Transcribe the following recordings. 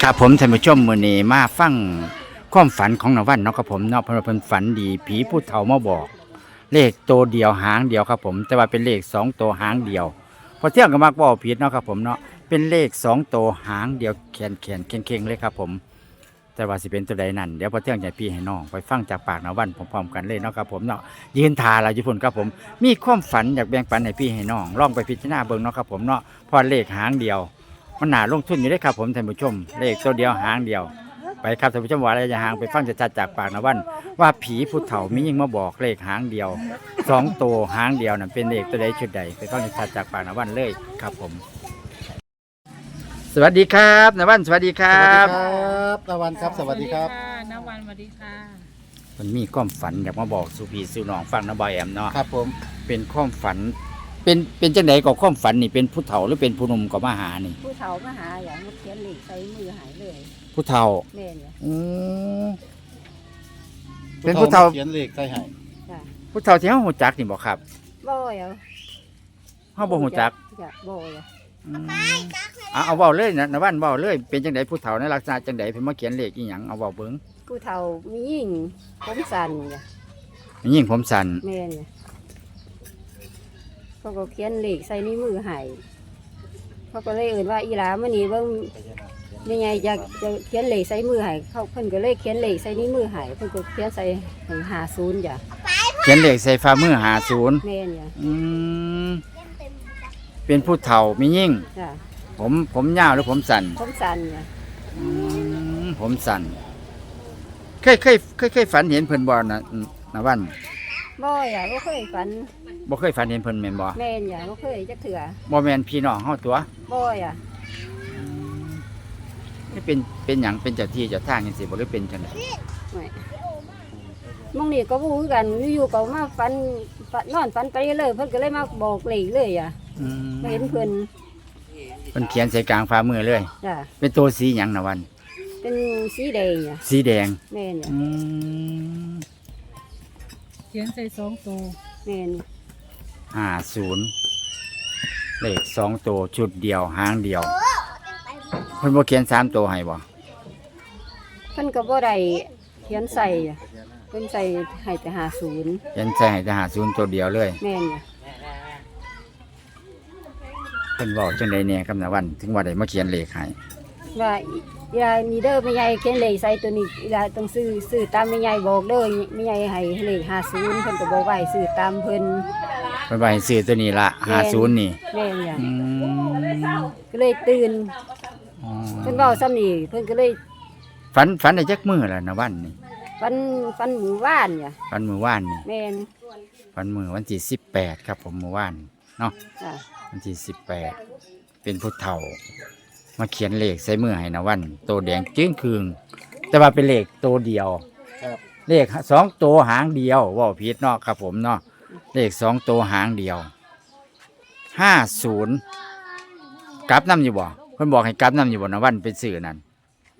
ครับผมท่านผู้ชมมื้อนี้มาฟังความฝันของนวันเนาะครับผมเนาะเพราะว่าเพิ่นฝันดีผีผู้เฒ่ามาบอก เลขตัวเดียวหางเดียวครับผม แต่ว่าเป็นเลขสองตัวหางเดียวพอเที่ยงก็มักบอกผิดเนาะครับผมเนาะเป็นเลขสองตัวหางเดียวแขนแขนเข่งเข่งๆเลยครับผม แต่ว่าสิเป็นตัวใดนั่นเดี๋ยวพอเที่ยงใหญ่พี่ให้น้องไปฟังจากปากนวันพร้อมๆกันเลยเนาะครับผมเนาะยืนทาเราอยู่พุ่นครับผม มีความฝันอยากแบ่งปันให้พี่ให้น้องลองไปพิจารณาเบิ่งเนาะครับผมเนาะเพอเลขหางเดียว มันหนาลงทุนอยู่ได้อครับผมท่านผู้ชมเลขตัวเดียวหางเดียว ไปครับท่านผู้ชมว่าอะไรจะหางไปฟังจะชัดๆจากปากนะวัน ว่าผีผู้เฒ่ามียิ่งมาบอกเลขหางเดียวสองตัวหางเดียวนั่นเป็นเลขตัวใดชุดใดไปฟังจะชัดๆจากปากนะวันเลยครับผม สวัสดีครับนะวันสวัสดีคสรัวัสดีบ ครับตะวันครับ สวัสดีครับน้าวันสวัสดีค่ะมันมีความฝันอยากมาบอกสุพีสุน้องฟังนะบอยแอมเนาะครับผม เป็นความฝัน เป็นเป็นจังไดก็ความฝันนี่เป็นผู้เฒ่าหรือเป็นผู้หนุ่มก็มาหานี่ ผู้เฒ่ามาหาอย่างมาเขียนเหล็กใส่มือหายเลยผู้เฒ่าแม่เนี่ยอืม เป็นผู้เฒ่า เขียนเลขใส่ให้ จ้ะผู้เฒ่าที่เฮาฮู้จักนี่บ่ครับบ่อยอะเฮาบ่ฮู้จักจ้ะบ่อยอะอืมเอาเอาเว้าเลยนะนะวันเว้าเลย เป็นจังไดผู้เฒ่าในลักษณะจังไดเพิ่นมาเขียนเลขอีหยังเอาเว้าเบิ่งผู้เฒ่ามียิ่งผมสั่นจ้ะมียิ่งผมสั่นแม่เนี่ย เขาก็เขียนเหล็กใส่ในมือใหายเขาก็เลยเอ่นว่าอีหลามื่อนี้เบิ่งยังไงจะจะเขียนเหล็กใส่มือใหายเขาเพิ่นก็เลยเขียนเหล็กใส่ในมือใหายเพิ่นก็เขียนใส่ให้หาศูนย์จ้ะเขียนเลขใส่ฝ่ามือ50แม่เนี่ยอืมเป็นผู้เฒ่ามียิ่ง จ้ะผมผมยาวหรือผมสั้นผมสั่นจ้ะอืมผมสั้นเคยเคยเคยเคยฝันเห็นเพิ่นบ่นะนะวัน บ่อยอะบ่เคยฝันบ่เคยฝันเห็นเพิ่นแม่นบ่แม่นอย่าบ่เคยจักเถื่อบ่แม่นพี่น้องเฮาตัวบ่อยอะนี่เป็นเป็นหยังเป็นเจ้าที่เจ้าทางจังซี่บ่หรือเป็นจังไดมองนี่ก็บ่คือกันอยู่ๆก็มาฝันฝันนอนฝันไปเลยเพิ่นก็เลยมาบอกเลขเลยอะอืมมาเห็นเพิ่นเพิ่นเขียนใส่กลางฝ่ามือเลยจ้ะเป็นตัวสีหยังนะวัน เป็นสีแดงอะสีแดงแม่นอะอืมเขียนใส่สองตัวแม่นห้าศูนย์เลขสองตัวชุดเดียวหางเดียวเพิ่นบ่เขียนสามตัวให้บ่เพิ่นก็บ่ได้เขียนใส่อะเพิ่นใส่ให้แต่50เขียนใส่ให้แต่หาศูนย์ตัวเดียวเลยแม่นอะเพิ่นบอกจังไดแหน่กับนะวัน ถึงว่าได้มาเขียนเลขให้ว่า อียายนี่เด้อแม่ใหญ่เขียนเลขใส่ตัวนี้อียายต้องซื้อซื้อตามแม่ใหญ่บอกเด้อแม่ใหญ่ให้เลข50เพิ่นก็บอกไว้ซื้อตามเพิ่นเพิ่นว่าให้ซื้อตัวนี้ละห้าศูนย์นี่แม่นอะอืมก็เลยตื่นอ๋อเพิ่นเว้าซ้ำนี่เพิ่นก็เลยฝันฝันได้จักมื้อแล้วนะวันนี่ฟันฟันหมู่บ้านเนี่ยฝันมื้อวานนี่แม่นฝันมื้อวันที่18ครับผมมื้อวานเนาะ จ้ะ วันที่สิบแปด เป็นผู้เฒ่า มาเขียนเลขใส่มือให้นะวันโตแดงจึ้งคืงแต่ว่าเป็นเลขตัวเดียวครับ เลขสองตัวหางเดียวเว่าผิดเนาะครับผมเนาะเลขสองตัวหางเดียวห้าศูนย์กลับน้ำอยู่บ่เพิ่นบอกให้กลับน้ำอยู่บ่นะวันเป็นสื่อนั่น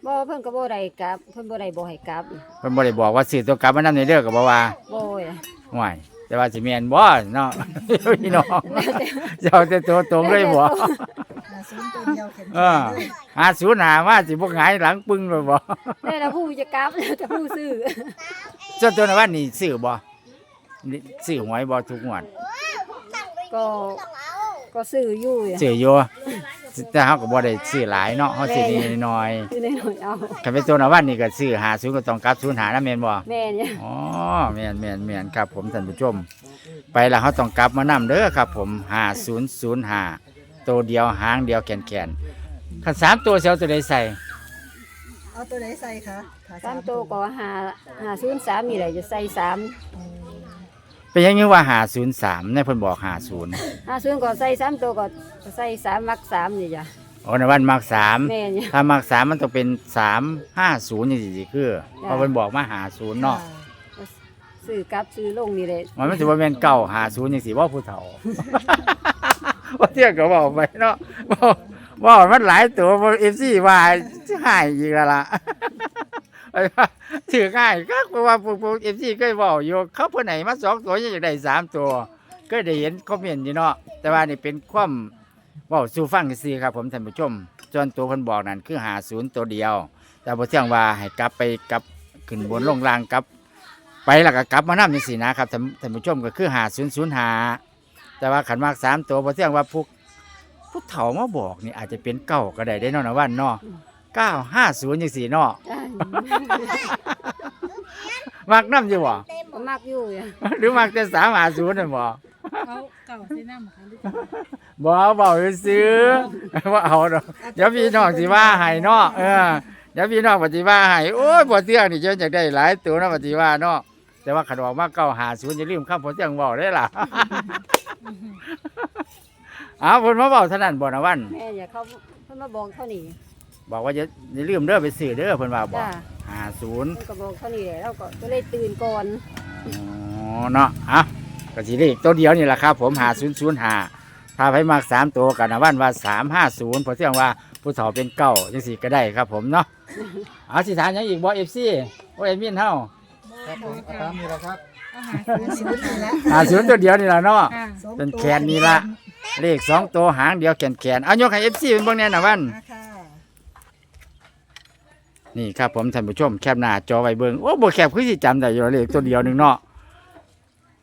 บ่เพิ่นก็บ่ได้กลับ เพิ่นบ่ได้บ่ให้กลับเพิ่นบ่ได้บอกว่าสื่อตัวกลับมาน้ำในเด้อก็บอกว่าบ่อะห่วยแต่ว่าสิแม่นบ่เนาะพี่น้องเจ้าแต่ตัวตรงเลยบ่หาศูนย์ตัว เดียวเขียนเออหาศูนย์หาว่าสิพวกหงายหลังปึ้งเลยบ่ได้ละผู้จะกลับแต่ผู้ซื้อเจ้าตัวนั้นว่านี่ซื้อบ่นี่ซื้อหวยบ่ทุกงวดก็ก็ซื้ออยู่อะซื้ออยู่แต่เฮาก็บ่ได้ซื้อหลายเนาะเฮาซื้อนิดหน่อยซื้อน้อยๆเอาๆคันเป็นตัวนั้นว่านี่ก็ซื้อหาศูนย์ก็ต้องกลับศูนย์หานะแม่นบ่แม่เนี่ยอ๋อแม่นแม่นแม่นครับ ผมท่านผู้ชม ไปแล้วเฮาต้องกลับมานํเด้อครับ ผม5005 ตัวเดียวหางเดียวแขนๆคันสามตัวสิเซลตัวใดใส่เอาตัวไหนใส่คะขาสามโตวก็หาหาศูนย์สามนี่แหละจะใส่สามเป็นอยังนี้ว่าหา03ในเพิ่นบอก50หาศูนย์ก็ใส่สามโตวก็ใส่สามมักสามนี่จ้ะโอ้ในวันมักสามแม่เนี่ย ถ้ามักสามมันต้องเป็นสามห้าศูนย์อย่างสิคือเพราะมันบอกมาหาศูนย์เนาะซื้อกลับซื้อลงนี่แหละมันไม่ถือว่าเป็นเก่าหาศูนย์อย่างสิว่าผู้เฒ่า ว่าเที่ยงก็บอกไปเนาะบอกว่ามันหลายตัวเอฟซีว่าหายอีกแล้วล่ะถือง่ายก็เพราะว่าพวกเอฟซีเคยบอกอยู่เขาเพื่อไหนมาสองตัวยังอยากได้สามตัว ก็ได้เห็นคอมเมนต์อยู่เนาะแต่ว่านี่เป็นความเว่าสู่ฟังซื่อๆครับผมท่านผู้ชมจนตัวเพิ่นบอกนั่นคือหาศูนย์ตัวเดียว แต่บ่เที่ยงว่าให้กลับไปกลับขึ้นบนลงล่างกลับ ไปแล้วก็กลับมานำจังซี่นะครับท่านท่านผู้ชมก็คือหาศูนย์ศูนย์หา แต่ว่าขันมากสามตัวบ่เที่ยงว่าผู้ผู้เฒ่ามาบอกนี่อาจจะเป็นเก้าก็ได้ได้เนาะนะวันเนาะเก้าห้าศูนย์จังซี่เนาะจ้ะมักน้ำอยู่บ่ก็มักอยู่อะหรือมักแต่สามหาศูนย์นั่นบ่เขาเก่าใส่น้ำค่ะหรือเปล่าบ่เบาซื้อว่าเอาดอกเดี๋ยวพี่น้องสิว่าให้เนาะเออเดี๋ยวพี่น้องปฏิว่าให้โอ้ยบ่เที่ยงนี่เจ้าอยากได้หลายตัวเนาะปฏิว่าเนาะ แต่ว่าขันออกมาเก้าหาศูนย์อย่าลืมคำบ่เที่ยงเว้าได้ล่ะ อ้าวเพิ่นมาเว้าเท่านั้นบ่นะวัน แม่อย่าเขาเพิ่นมาบอกเท่านี้บอกว่าอย่าอย่าลืมเด้อไปซื้อเด้อเพิ่นว่าบอกจ้ะหาศูนย์เพิ่นก็บอกเท่านี้แหละเราก็ก็เลยตื่นก่อนอ๋อเนาะอะก็สิเลขตัวเดียวนี่แหละครับ ผมหาศูนย์ศูนย์หาถ้าไผมากสามตัวกันนะวันว่าสามห้าศูนย์พอเที่ยงว่าผู้สาวเป็นเก้าจังสี่ก็ได้ครับ ผมเนาะเอาสิถามหยังอีกบ่เอฟซีโอ้ยมินเฮา ครับผมเอาตามนี้แหละครับ เอาหาศูนย์นี่แหละหาศูนย์ตัวเดียวนี่แหละเนาะค่ะสองเป็นตัวแคนนี่ละเลขสองตัวหางเดียวแขนแขนเอายกให้เอฟซีเป็นเบ้างแน่นะวัน อะค่ะนี่ครับผมท่านผู้ชมแคบหน้าจอไว้เบิ่งโอ้บ่แคบคือสิจำได้อยู่เลขตัวเดียวหนึงเนาะ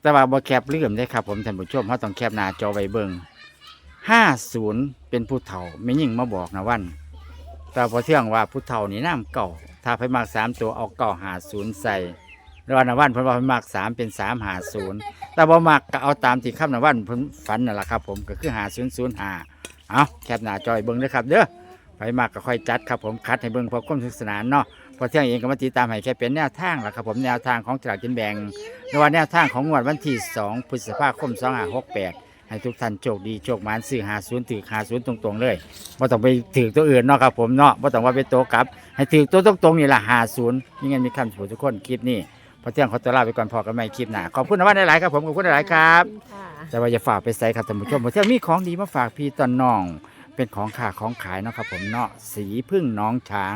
แต่ว่าบ่แคบลืมได้ครับผมท่านผู้ชมเฮาต้องแคบหน้าจอไว้เบิ่ง50 เป็นผู้เฒ่าไม่ยิ่งมาบอกนะวัน แต่พอเที่ยงว่าผู้เฒ่านี่น้ำเก่า ถ้าไปมากสามตัวเอาเก่าหาศูนย์ใส่แล้ วันนวันเพิ่นว่าเพิ่นมากสามเป็นสามหาศูนย์แต่บ่มักก็เอาตามที่คำนวันเพิ่นฝันนั่นแหละครับผมก็คือหาศูนย์ศูนย์หาเอาแคบหน้าจอยเบิ่งเด้อครับเด้อไปมากก็ค่อยจัดครับผมคัดให้เบิ่งพอความสนุกสนานเนาะพอเที่ยงเองก็มาติดตามให้แค่เป็นแนวทางแหละครับผมแนวทางของตลาดกินแบ่งในวันแนวทางของงวดวันที่ 2 พฤษภาคม 2568 ให้ทุกท่านโชคดีโชคหมานซื้อหาศูนย์ถือหาศูนย์ตรงๆเลยบ่ต้องไปถือตัวอื่นเนาะครับผมเนาะบ่ต้องว่าไปโตกลับ ให้ถือตัวตรงๆนี่ละหาศูนย์มีเงินมีคำถูกทุกคนคลิปนี้ พอเที่ยงขอตัวลาไปก่อนพอกันใหม่คลิปหน้าขอบคุณนะว่าหลายๆครับผมขอบคุณหลายๆครับค่ะแต่ว่าอย่าฝากไปใส่ครับท่านผู้ชมเพราะที่มีของดีมาฝากพี่ตอนน้อง เป็นของขาของขายเนาะครับผมเนาะสีพึ่งน้องช้าง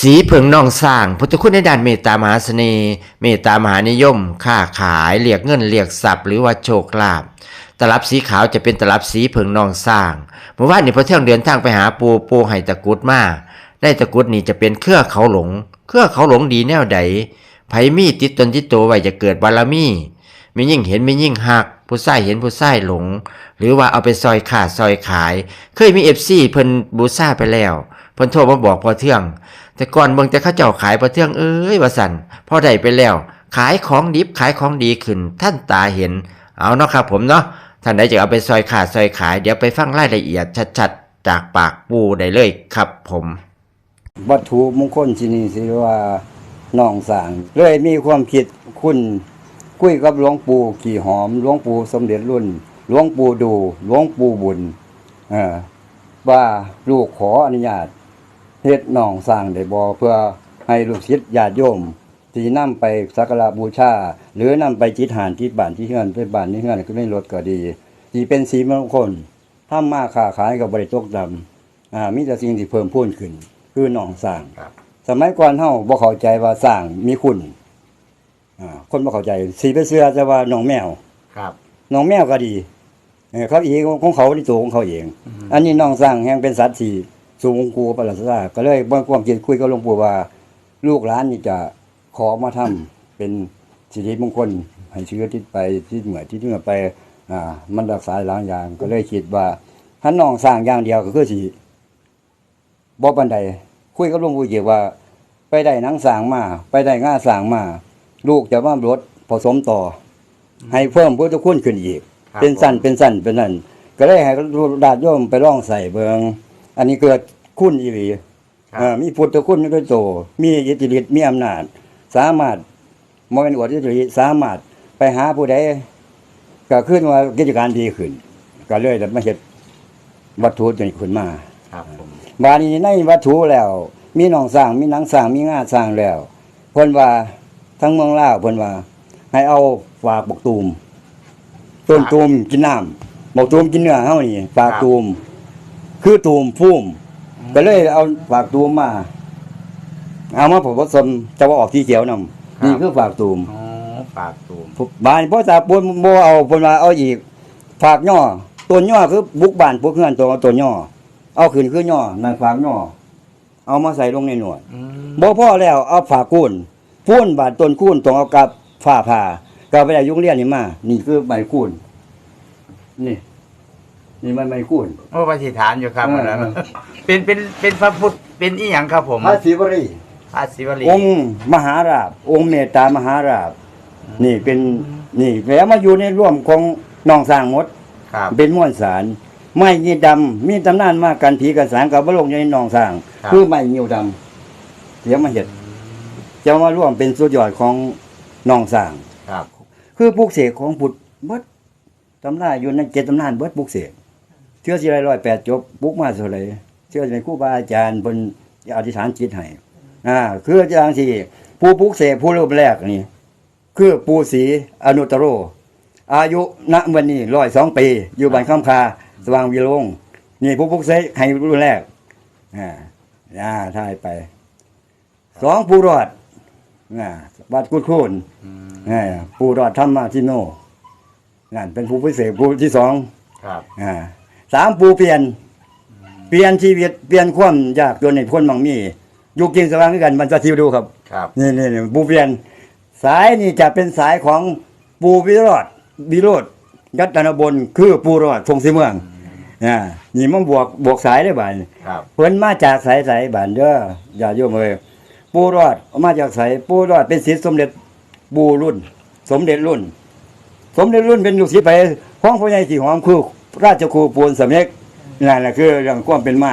สีเผิงนองสร้าง พุทธคุณในด้านเมตตามหาเสน่ห์เมตตามหานิยมค้าขายเรียกเงินเรียกทรัพย์หรือว่าโชคลาภตลับสีขาวจะเป็นตลับสีเผิงนองสร้างเมื่อวานนี้พอเที่ยงเดินทางไปหาปูปูไห้ตะกรุดมาได้ตะกรุดนี่จะเป็นเครือเขาหลง เครือเขาหลงดีแนวใด ไผมีติดตนติดตัวไว้จะเกิดบารมีมียิ่งเห็นมียิ่งหัก ผู้ใส่เห็นผู้ใส่หลง หรือว่าเอาไปซอยขาดซอยขาย เคยมีเอฟซีเพิ่นบูซ่าไปแล้วเพิ่นโทรมาบอกพอเที่ยงแต่ก่อนเบิ่งแต่เข้าเจ้าขายพอเที่ยงเอ้ยว่าสันพอได้ไปแล้ว ขายของดิบขายของดีขึ้น ท่านตาเห็น เอาเนาะครับผมเนาะท่านใดจะเอาไปซอยขาดซอยขาย เดี๋ยวไปฟังรายละเอียดชัดๆจากปากปูได้เลยครับผม วัตถุมงคลที่นี่สิว่า น้องสาง เลยมีความคิดคุณคุยกับหลวงปู่ขี่หอมหลวงปู่สมเด็จรุ่นหลวงปู่ดูหลวงปู่บุญว่าลูกขออนุญาตเฮ็ดน้องสร้างได้บ่เพื่อให้ลูกศิษย์ญาติโยมที่นำไปสักการะบูชาหรือนำไปจิตหานที่บ้านที่เฮือนไปบ้านที่เฮือนก็ไม่ลดก็ดีที่เป็นสีมงคลถ้ามาค้าขายกับบริตกดำอ่ามีแต่สิ่งที่เพิ่มพูนขึ้น คือหนองสร้างครับ สมัยก่อนเฮาบ่เข้าใจว่าสร้างมีคุณอ่าคนบ่เข้าใจสีไปเสื้อแต่ว่าหนองแมวครับหนองแมวก็ดีเออเขาเองของเขาในตัวของเขาเอง อันนี้หนองสร้างแห่งเป็นสัตว์ที่สูงกูประหลาดซาก็เลยบ่ความคิดคุยกับหลวงปู่ว่า ลูกหลานนี่จะขอมาทำเป็นสิริมงคลให้เชื้อที่ไปที่เหมือที่เหนือไป อ่า มันรักษาหลายอย่าง ก็เลยคิดว่าถ้าน้องสร้างอย่างเดียวก็คือสิบ่ปานใด คุยกับหลวงปู่เกี่ยวว่า ไปได้หนังสร้างมา ไปได้ง่าสร้างมา ลูกจะมารถผสมต่ออให้เพิ่มพุทธคุณขึ้นอีก ครับเป็นสั้นเป็นสั้นเป็นนั่นก็เลยให้ดาดโยมไปลองใส่เบิงอันนี้เกิดคุณอีหลีครับ เอ่อมีพุทธคุณด้วยโตมีอิทธิฤทธิ์มีอำนาจ สามารถมเป็นอวดอิทธิฤทธิ์สามารถไปหาผู้ใดก็ขึ้นว่ากิจการดีขึ้น ก็เลยมาเฮ็ดวัตถุตัวนี้ขึ้นมา ครับผม บาดนี้ในวัตถุแล้ว มีหนองสร้างมีหนังสร้างมีงาสร้างแล้วเพิ่นว่าทั้งเมืองลาวเพิ่นว่า ให้เอาฝากบกตูมต้นตูมกินน้ำบกตูมกินเนื้อเฮานี่ฝากตูมคือตูมฟุ้มก็เลยเอาฝากตูมมา เอามาผสมจะว่าออกที่เขียวนำนี่คือฝากตูมอ๋อปากตูมบานพ่อตาปุนบ่เอาเพิ่นว่าเอาอีกฝากย่อตัวย่อคือบุกบ้านพวกเพื่อนตัวตัวย่อ เอาขึ้นคือย่อนางฝากย่อเอามาใส่ลงในหนวดบ่พ่อแล้วเอาฝากุ้นพูนบาดต้นกุ้นตรงเอากับฝ่าผ่าก็ไปได้ยุงเลียนนี่มา นี่คือใบกุ้นนี่ นี่มันใบกุ้นโอ้ปฏิฐานอยู่ครับเออวันนั้นเป็นเป็นเป็นพระพุทธเป็นอีหยังครับผมพระศิวรีพระศิวลีองค์มหาราบ องค์เมตตามหาราบ นี่เป็นนี่แล้วมาอยู่ในร่วมของน้องสร้างหมดครับเป็นม้วนสาร ไม้ยีดำมีตำนานมากกันผีกันสางกับบลงอยู่ในหนองสร้างครับ คือไม้ยิวดำเดี๋ยวมาเห็ดจะมาร่วมเป็นสุดยอดของหนองสร้าง ครับ คือปลูกเสกของบุตรเบิดตำนานอยู่ในเจ็ดตำนานเบิดปลูกเสกเชื่อสิไรร้อยแปดจบปลูกมาเท่าไหรเชื่อในครูบาอาจารย์บนอธิษฐานจิตให้อ่าคืออย่างที่ผู้ปลูกเสกผู้รูปแรกนี่ คือปูศรีอนุตตโร อายุณวันนี้ร้อยสองปี อยู่บ้านข้ามคา สว่างวิโรงนี่ผู้พุกเสกให้รุ่นแรกอ่าอ่าถ่ายไป สองผู้รอดอ่าวัดกุดคูนอ่าผู้รอดธรรมาทิโนนั่นเป็นผู้พิเศษผู้ที่สองครับอ่าสามผู้เปลี่ยน เปลี่ยนชีวิตเปลี่ยนความยากจนในพ้นบางมีอยู่กินสว่างด้วยกันมันจะทิวดูครับครับนี่นี่นี่ปูเพียน สายนี่จะเป็นสายของปูวิโรดวิโรดยัตนบนคือปูรอดทรงสีเมือง อ่านี่มันบวกบวกสายได้บ่านครับ เพิ่นมาจากสายสายบ้านเด้ออย่าโยมเอ้ยปูรอดมาจากสายปูรอดเป็นศิษย์สมเด็จปูรุ่น สมเด็จรุ่น สมเด็จรุ่นเป็นลูกศิษย์ไปของพ่อใหญ่สีหอมคือราชครูปูนสำเร็จนั่นแหละคือเรื่องความเป็นมา